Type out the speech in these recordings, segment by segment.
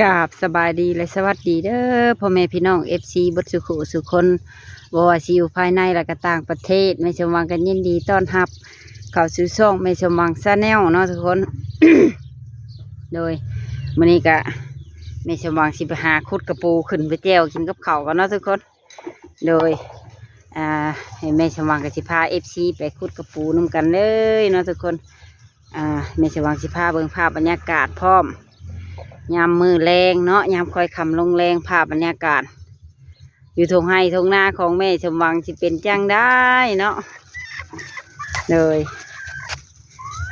กราบสบายดีและสวัสดีเด้อพ่อแม่พี่น้องเอฟซีบดสุขุสุคนบว่าสิอยู่ภายในและก็ต่างประเทศไม่สมวังกันยินดีต้อนรับ เข้าสู่ช่องไม่สมวังซาแนลเนาะทุกคน โดยมื้อนี้ก็ไม่สมวังสิไปหาคุดกระปูขึ้นไปแจวกินกับเขาวกันเนาะทุกคน โดยอ่าให้แม่สมวังกับสิพาเอฟซีไปคุดกระปูนํกันเลยเนาะทุกคนอ่าแม่สมวังสิพาเบิ่งภาพบรรยากาศพร้อม ยามมือแรงเนาะยามคอยคำลงแรงภาพบรรยากาศ อยู่ทงให้ทงหน้าของแม่สมวังจะเป็นจังได้เนาะเลย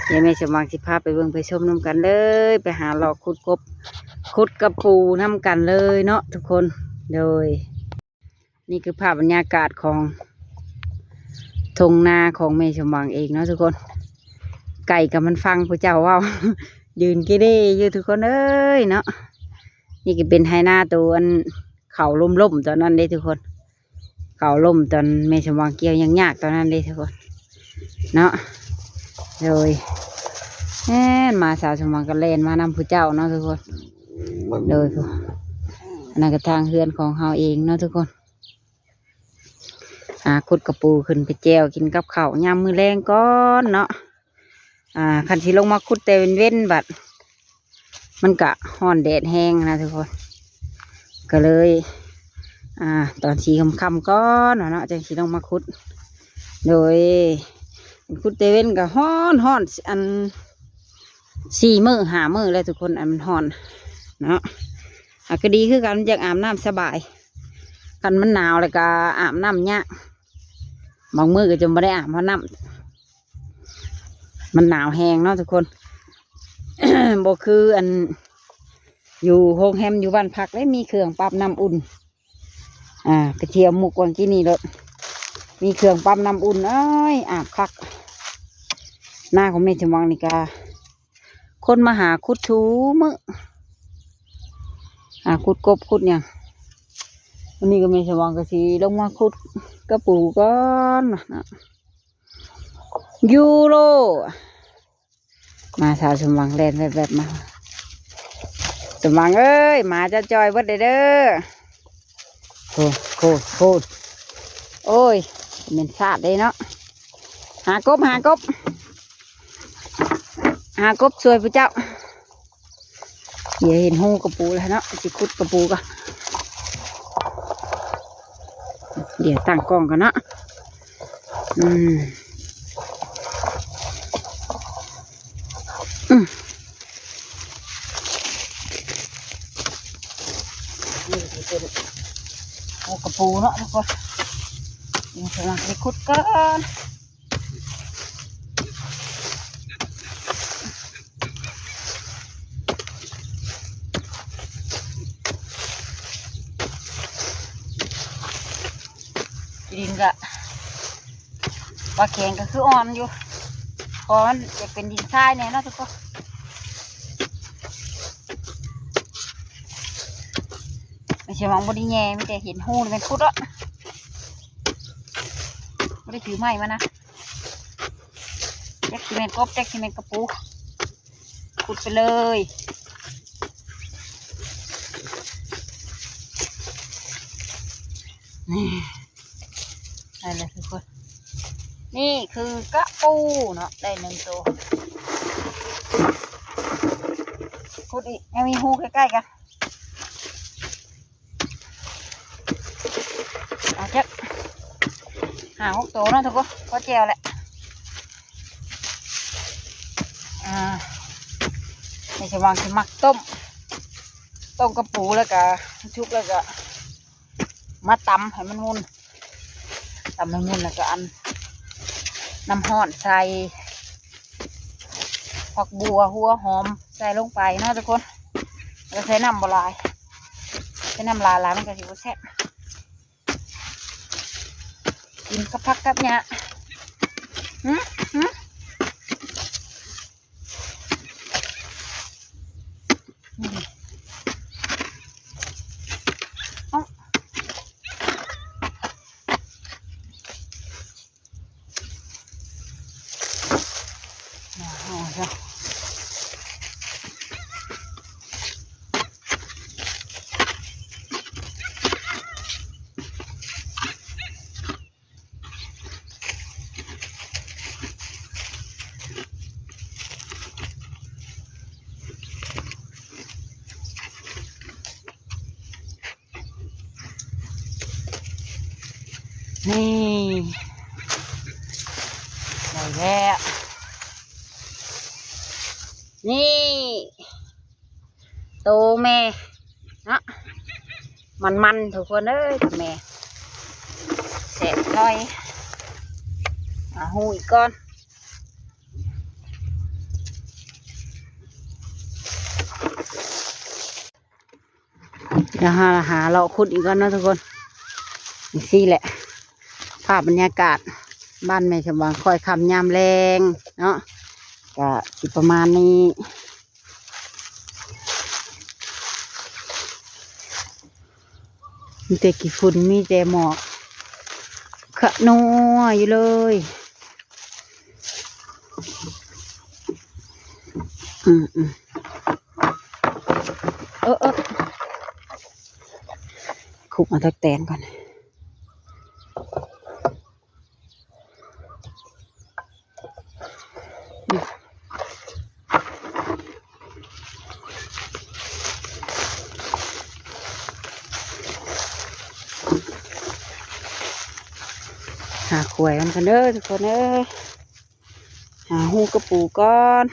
เดี๋ยวแม่สมวังสิพาไปเบิ่งไปชมน้ำกันเลย ไปหาหลอกขุดกบขุดกระปูน้ำกันเลยเนาะทุกคนโดย นี่คือภาพบรรยากาศของทงนาของแม่สมวังเองเนาะทุกคน ไก่กับมันฟังพระเจ้าเว่า ยืนกี่ได้อยู่ทุกคนเอ้ยเนาะนี่ก็เป็นไฮนาตัวอันเข่าล่มล่มตอนนั้นเด้ทุกคน เข่าล่มตอนเมสมวางเกี่ยวยังยากตอนนั้นเด้ทุกคน เนาะโดยแหมมาสาวสมวังกันเล่นมานำผู้เจ้าเนาะทุกคนโดยผู้นนั้นก็ทางเฮือนของเฮาเองเนาะทุกคนอาขุดกระปูขึ้นไปแจวกินกับข้าวยามมือแรงก่อนเนาะ อ่าคันที่ลงมาคุดแต่เป็นเว้นบัด มันกะห่อนแดดแห้งนะทุกคน ก็เลย อ่า ตอนสีคำๆก้อนเนาะจังสีลงมาคุด โดยคุดแต่เว้นก็ฮ้อนฮ้อนอันสี่มือหามือเลยทุกคนอันมันฮ้อนเนาะอะก็ดีคือกันอยากอาบน้ำสบาย กันมันหนาวเลยก็อาบน้ำยากบางมือก็จะไม่ได้อาบเพราะน้ำ มันหนาวแห้งเนาะทุกคนบ่คืออัน อยู่โฮงแฮมอยู่บ้านพักได้มีเครื่องปรับน้ำอุ่น อ่ากระเทียมหมุกวังที่นี่รถมีเครื่องปั๊มน้ำอุ่นเอ้ยอาบคัก หน้าของเมจมังนี่กาคนมาหาคุดชูมือหาคุดกบคุดเนี่ยวันนี้ก็เมจมังก็สีลงมาคุดกระปูก้อนนะ ยูโร มาสาวสมหวังแลนแบบแบบมา สมหวังเอ้ย มาจะจอยเบิดเด้อเด้อโคโคโคโอ้ยเป็นซาดเลยเนาะ หากบ หากบ หากบสวยพระเจ้าเดี๋ยวเห็นหูกระปูแล้วเนาะสิคุดกระปูก็เดี๋ยวตั้งกล้องกันเนาะ อืม นี่สิเป็นโอกระ ปูเนาะทุกคนยังกำลังไปขุดกันดินกะปลาแข็งก็คืออ่อนอยู่เพราะมันจะเป็นดินทรายเนี่ยนะทุกคน ไม่ใช่มองบไดีแง่ไม่แต่เห็นหูเป็นคุดอะไม่ได้ถือไม้มานะแจ็คซีเมนต์กบแจ็คซีเมนต์กระปูขุดไปเลยนี่ได้เลยทุกคนนี่คือกระปูเนาะได้หนึ่งตัวขุดอีกยังมีหูใกล้ๆกัน อาจจะ หาหกตัวเนาะทุกคนพอเจียวแหละอ่าในจะวางคือมักต้ม ต้มกระปูแล้วก็ชุบแล้วก็มาตำให้มันมุนตำให้มุนแล้วก็อันน้ำห้อนใส่ผักบัวหัวหอมใส่ลงไปเนาะทุกคนแล้วใส่น้ำบลายใส่น้ำลายลามันก็สิบแซ่บ กินกับพักกับเนี่ยหืมหืมนี่เอ้าเอาเอาจ้ะ นี่ได้แล้วนี่โตแม่เนาะมันมันทุกคนเอ้ยแม่เสร็จลอยอาหูอีกก้อนเดี๋ยวหาหาเราขุดอีกก่อนนะทุกคนนี่แหละาพบรรยากาศบ้านแม่ชมวางคอยคำยามแรงเนาะก็สิประมาณนี้มีแต่กี่ฝุ่นมีแต่หมอกขะนัวอยู่เลยอืมอืมเออเออขุกมาทักแตนก่อน หาขวยมันกันเด้อทุกคนเอ้ยหาหูกระปูก่อน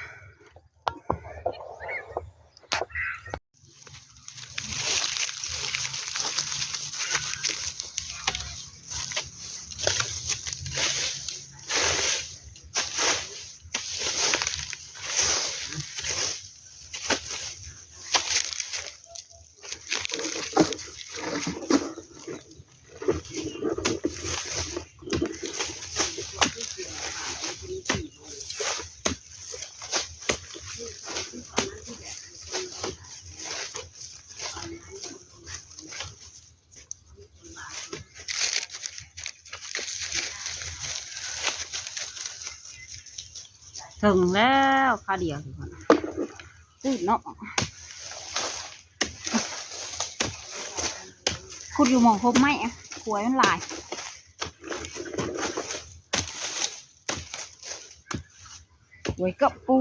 ถึงแล้วค่าเดียวทุกคนตื่นเนาะคุดอยู่มองคบไหมอะขวยมันลายขวยกระปู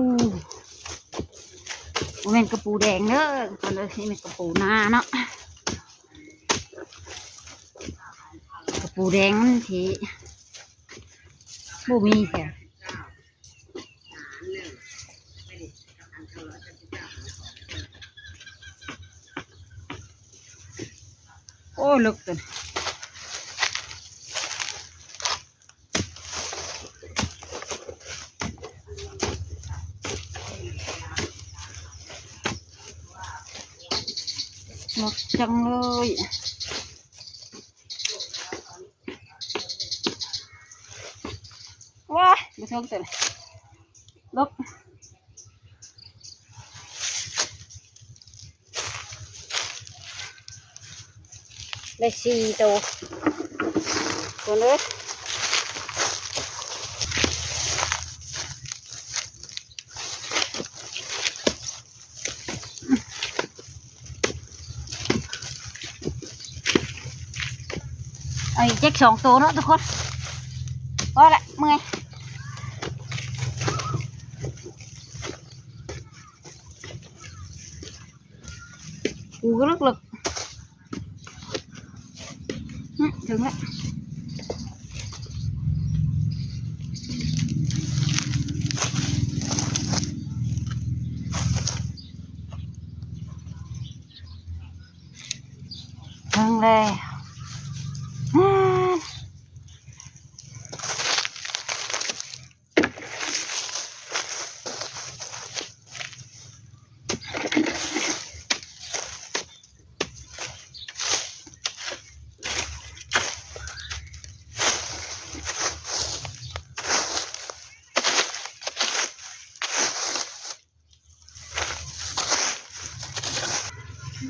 มันเป็นกระปูแดงเด้อคนเลยนี่เป็นกระปูนาเนาะ กระปูแดงมันทีบ่มีแค่ ลึกเกินลึกจังเลยว้ายมาเทิงเต็มลึก ได้สี่ตัวตัวเลยไอ้เจ๊กสองตัวเนาะทุกคนก็แหละเมื่อยกูก็ลึกลึกหึ ถึงแล้วถึงแล้วอืม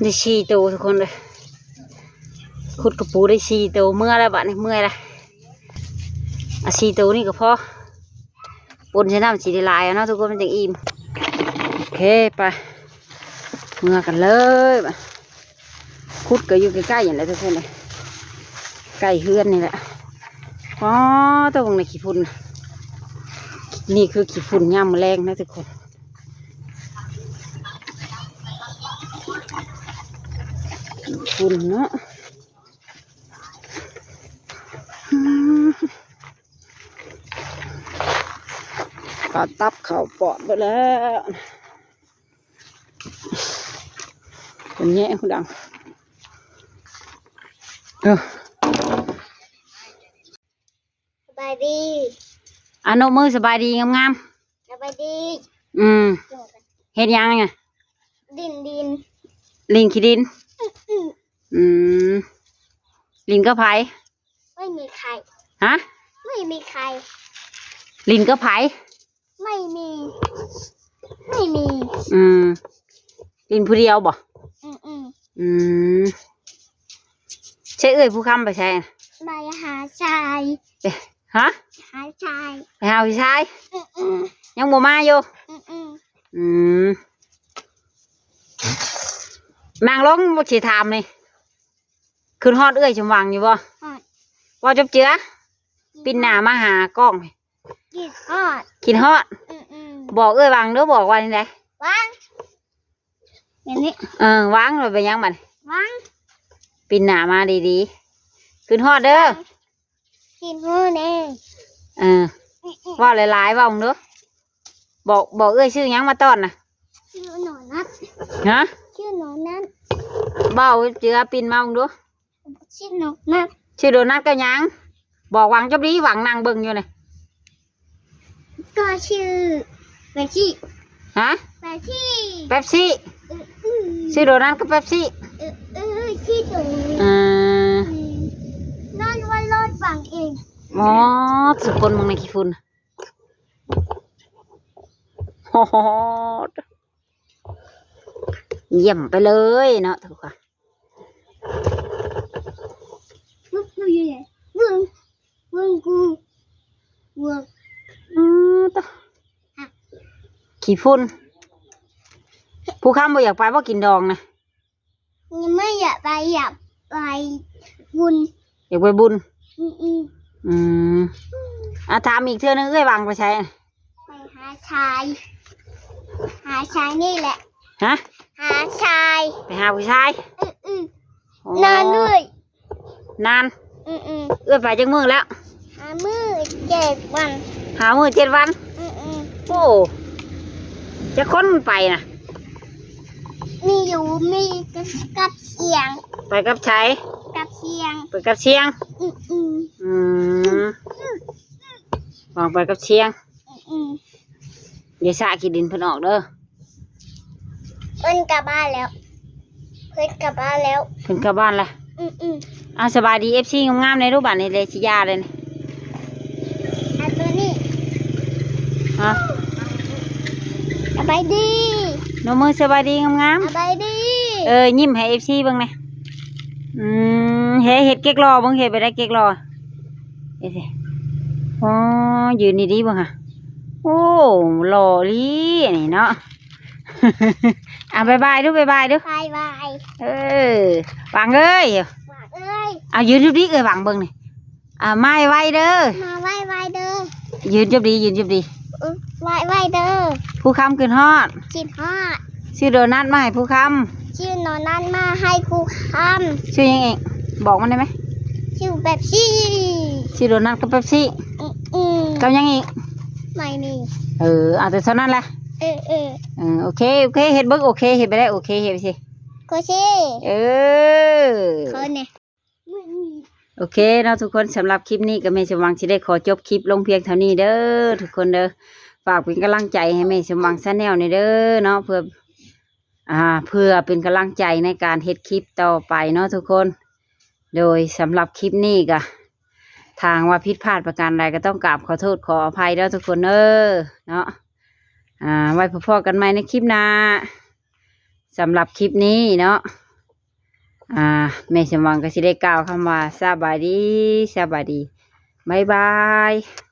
ได้ชีโตทุกคนเลยขุดกระปูได้ชีโตเมื่อแล้วบัดนี้เมื่อยละอะชีโตนี่ก็พอปนใช้น้ำสีได้ลายเนาะทุกคนมันจังอิ่มโอเคไปเมื่อกันเลยบัดขุดก็อยู่ใกล้ๆอย่างไรทุกคนเลยใกล้เฮือนนี่แหละอ๋อตัววงในขี้ฝุ่นนี่คือขี้ฝุ่นย่ำแรงนะทุกคน ฝุ่นเนาะปลาตับเข่าปอดไปแล้วเป็นแง่หูดังเออสบายดีอานมือสบายดีงามๆสบายดี อืมเห็ดยังไงดินดินลิงขี้ดิน อื้ออืมลิงก็ไผไม่มีใคร ฮะ ไม่มีใคร ลิงก็ไผไม่มี ไม่มี อืมลิงผู้เดียวบ่อืมอืมอืมใช่เอ่ยผู้คำไปใช่ไปหาชายเอ๊ะฮะ หาชายไปหาผู้ชายอืมอืมยังบ่มาอยู่ อืมอืมอืม นางลงบ่สิถามนี่ขึ้นฮอดเอ้ยชมวังอยู่บ่ฮอดว่าจบเจือปินหน้ามาหากล้องกินฮอดกินฮอด อืมอืมบอกเอ้ยวังเด้อบอกว่าจังไดวางอย่างนี้เออวางเลยไปยังบัดวางปินหน้ามาดีๆขึ้นฮอดเด้อกินหูแน่เอออืมอืมเว่าหลายๆเว่าเด้อบอกบอกเอ้ยชื่อหยังมาต้อนน่ะชื่อหนอนนัดฮะ ชื่อหนอนนัดเบ้าเจือปินมาเบิ่งดูชื่อหนอนนัดชื่อโดนัทก็หยังบอกหวังจบดีหวังนางเบิ่งอยู่นี่ก็ชื่อแบชี่ฮะแบชี่เป๊ปซี่เอออืมชื่อโดนัทก็เป๊ปซี่เออเออที่ตรงนี้เออนั่นว่ารถฝังเองหมอสุคนมึงในขี้ฝุ่นโอ้โห เยี่ยมไปเลยเนาะทุกคนมึงกูอยู่ไหนมึงมึงกูมึงอือตะขี้ฝุ่นผู้ค้ำบ่อยากไปบ่กินดองนะยังไม่อยากไปอยากไปบุญอยากไปบุญอืมอืมอืมอะถามอีกเทื่อนึงเอ้ยวางไปใช้ไปหาชาย หาชายนี่แหละ ฮะ หาชายไปหาผู้ชายอืมอืมโอ้นานด้วยนาน อืมอืมเอื้อไปจังมือแล้ว หามือเจ็ดวันหามือเจ็ดวัน อืมอืมโอ้จะค้นไปนะมีอยู่มีกับเสียงไปกับใช้กับเสียง ไปกับเชียง อืมอืมอืมวางไปกับเชียงอืมอืมอย่าสะกินดินเพิ่นออกเด้อเพิ่นกลับบ้านแล้ว เพิ่นกลับบ้านแล้ว เพิ่นกลับบ้านละอืมอืมอะสบายดีเอฟซีงามๆในรูปบัตรในเลยชิยาเลยนี่อันตัวนี้ฮะสบายดีโนมือสบายดีงามสบายดีๆเออยิ้มให้เอฟซีเบิ่งหน่อยอืมเฮ็ดเฮ็ดเก๊กรอเบิ่งเฮ็ดไปได้เก๊กรอเฮ็ดสิอ๋อยืนดีๆเบิ่งค่ะโอ้หล่อลีนี่เนาะ อะบายบายดูบายบายดูบายบายเออวางเอ้ยหวานเอ้ยเอายืนจุบดีเอ้ยวางเบิ่งนี่อ่าไม่ไว้เด้อมาไหว้ไหว้เด้อยืนจุบดียืนจุบดีอื้อไหว้ไหว้เด้อผู้ค้ำขึ้นฮอดชิดฮอดชื่อโดนัทมาให้ผู้ค้ชื่อนอนนั่นมาให้ครูคำชื่อยังเองบอกมันได้ไหมำชื่อแบบชี่ชื่อโดนัทกับเป๊ปซี่อืมอืมกับยังอีกไม่มีเออเอาแต่เท่านั้นแหละ เออเออเออโอเคโอเคเฮ็ดเบิ่งโอเคเฮ็ดไปได้โอเคเฮ็ดไปสิโคชี่เออคนเนี่ยโอเคเนาะทุกคนสำหรับคลิปนี้ก็แม่สมหวังสิได้ขอจบคลิปลงเพียงเท่านี้เด้อทุกคนเด้อฝากเป็นกำลังใจให้แม่สมหวังซะแนวในอยเด้อเนาะเพื่ออ่าเพื่อเป็นกำลังใจในการเฮ็ดคลิปต่อไปเนาะทุกคน โดยสำหรับคลิปนี้ก็ทางว่าผิดพลาดประการใดก็ต้องกราบขอโทษขออภัยเด้อทุกคนเด้อเนาะ อ่า ไว้พอๆกันใหม่ในคลิปหน้าสำหรับคลิปนี้เนาะอ่าแม่สมหวังก็สิได้กล่าวคำว่าสบายดีสบายดีบายบาย